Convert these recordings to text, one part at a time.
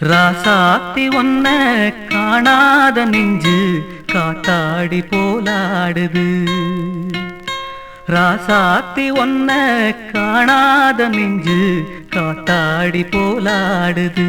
ராசாத்தி ஒன்ன காணாத நெஞ்சு காத்தாடி போலாடுது. ராசாத்தி ஒன்ன காணாத நெஞ்சு காத்தாடி போலாடுது.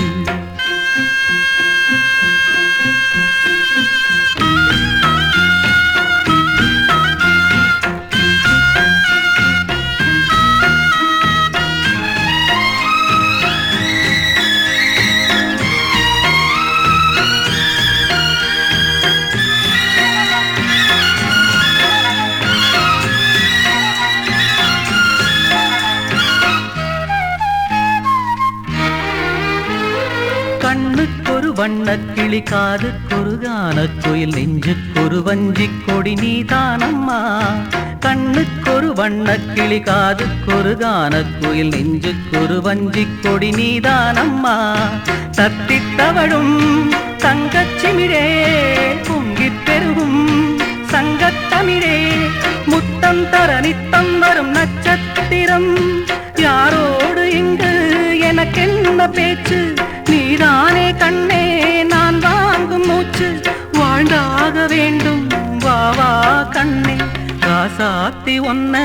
Thank you. கண்ணுக்கொரு கிளி காதுக்கொரு கானக் குயில் நெஞ்சுக்கொரு வஞ்சி கொடி நீதானம்மா. கண்ணுக்கொரு வண்ணக் கிளி காதுக்கொரு கானக் குயில் நெஞ்சுக்கொரு வஞ்சி கொடி நீதானம்மா. தத்தித் தவழும் தங்கச்சிமிழே பொங்கிப் பெருகும். சங்கத்தமிழே முத்தம் தர நித்தம் வரும் நட்சத்திரம். யாரோடு இங்கு எனக்கென்ன பேச்சு? நீதானே கண்ணே வேண்டும். வா வா கண்ணே காசாத்தி ஒன்ன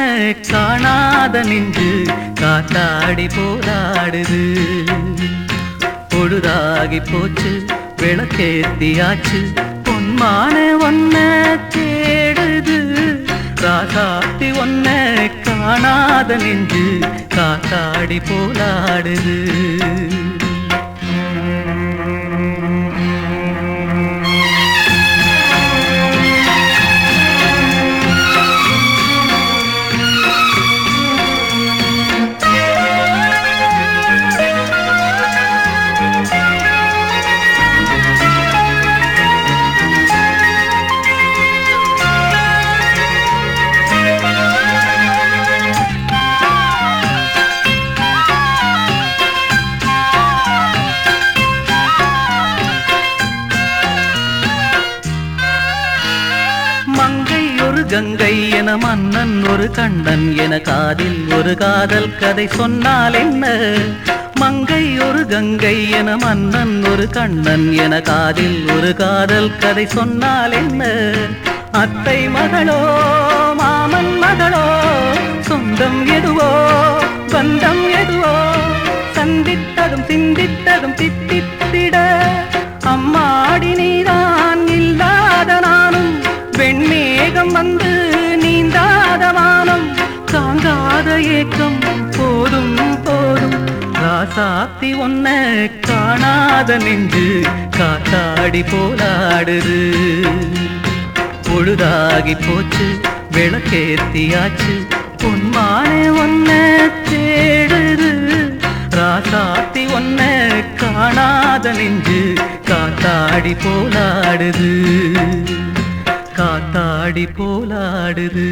காணாத நின்று காத்தாடி போராடுது. பொழுதாகி போச்சு விளக்கேத்தியாச்சு பொன்மான ஒன்ன தேடுது. ராசாத்தி ஒன்ன காணாத நின்று காத்தாடி போராடுது. கங்கை என மன்னன் ஒரு கண்ணன் என காதில் ஒரு காதல் கதை சொன்னால் என்ன? மங்கை ஒரு கங்கை என மன்னன் ஒரு கண்ணன் என காதில் ஒரு காதல் கதை சொன்னால் என்ன? அத்தை மகளோ மாமன் மகளோ சொந்தம் எதுவோ பந்தம் எதுவோ? சந்தித்ததும் சிந்தித்ததும் தித்த ஏக்கம் போதும் போதும். ராசாத்தி ஒன்ன காணாத நெஞ்சு காத்தாடி போலாடுது. பொழுதாகி போச்சு விளக்கேத்தியாச்சு. பொன்மானே ஒன்ன தேடுது. ராசாத்தி ஒன்ன காணாத நெஞ்சு காத்தாடி போலாடுது. காத்தாடி போலாடுது.